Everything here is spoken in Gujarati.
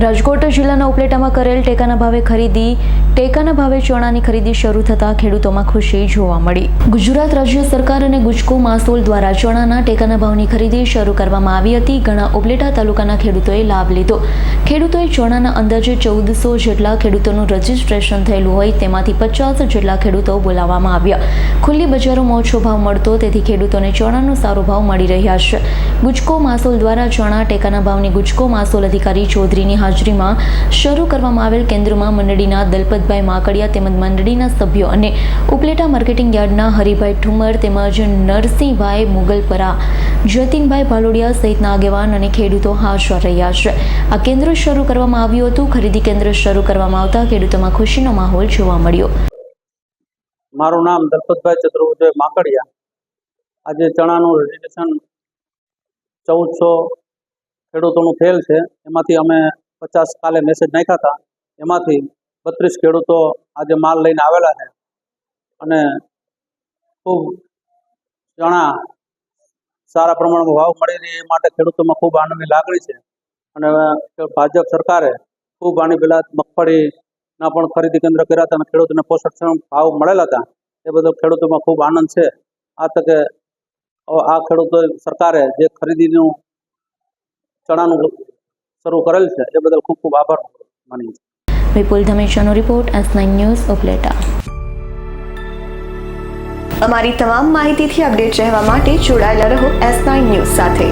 રાજકોટ જિલ્લાના ઉપલેટામાં કરેલ ટેકાના ભાવે ખરીદી, ટેકાના ભાવે ચણાની ખરીદી શરૂ થતાં ખેડૂતોમાં ખુશી જોવા મળી. ગુજરાત રાજ્ય સરકાર અને ગુજકો માસોલ દ્વારા ચણાના ટેકાના ભાવની ખરીદી શરૂ કરવામાં આવી હતી. ઘણા ઉપલેટા તાલુકાના ખેડૂતોએ લાભ લીધો. ખેડૂતોએ ચણાના અંદાજે ચૌદસો જેટલા ખેડૂતોનું રજીસ્ટ્રેશન થયેલું હોય તેમાંથી પચાસ જેટલા ખેડૂતો બોલાવવામાં આવ્યા. ખુલ્લી બજારોમાં ઓછો ભાવ મળતો તેથી ખેડૂતોને ચણાનો સારો ભાવ મળી રહ્યા છે. ગુજકો માસોલ દ્વારા ચણા ટેકાના ભાવની ગુજકો માસોલ અધિકારી ચૌધરીની હાજરીમાં શરૂ કરવામાં આવેલ કેન્દ્રમાં મંડળીના દલપતભાઈ માકડિયા તેમજ મંડળીના સભ્યો અને ઉપલેટા માર્કેટિંગ યાર્ડના હરિભાઈ ઠુમર તેમજ નરસિંહભાઈ મુગલપરા જતીનભાઈ ભાલોડિયા સહિતના આગેવાન અને ખેડૂતો હાજર રહ્યા છે. આ કેન્દ્ર શરૂ કરવામાં આવ્યું હતું. ખરીદી કેન્દ્ર શરૂ કરવામાં આવતા ખેડૂતોમાં ખુશીનો માહોલ જોવા મળ્યો. મારું નામ દલપતભાઈ ચતુર્ભુજભાઈ માકડિયા. આજે ચણાનું રજીસ્ટ્રેશન ચૌદસો ખેડૂતોનું ફેલ છે. એમાંથી અમે પચાસ કાલે મેસેજ નાખ્યા હતા. એમાંથી બત્રીસ ખેડૂતો આજે માલ લઈને આવેલા છે. અને ખૂબ ચણા સારા પ્રમાણમાં ભાવ મળી રહે એ માટે ખેડૂતોમાં ખૂબ આનંદની લાગણી છે. અને ભાજપ સરકારે ખૂબ આની પહેલાં મગફળીના પણ ખરીદી કેન્દ્ર કર્યા હતા અને ખેડૂતોને પોષણ ભાવ મળેલા હતા. એ બધો ખેડૂતોમાં ખૂબ આનંદ છે. આ તકે આ ખેડૂતો સરકારે જે ખરીદીનું ચણાનું શરૂ કરેલ છે. એ બદલ ખૂબ ખૂબ આભાર માની Vipul ધમેશાનો report S nine news Upleta. અમારી તમામ માહિતીથી અપડેટ રહેવા માટે જોડાયેલા રહો એસ નાઇન ન્યૂઝ સાથે.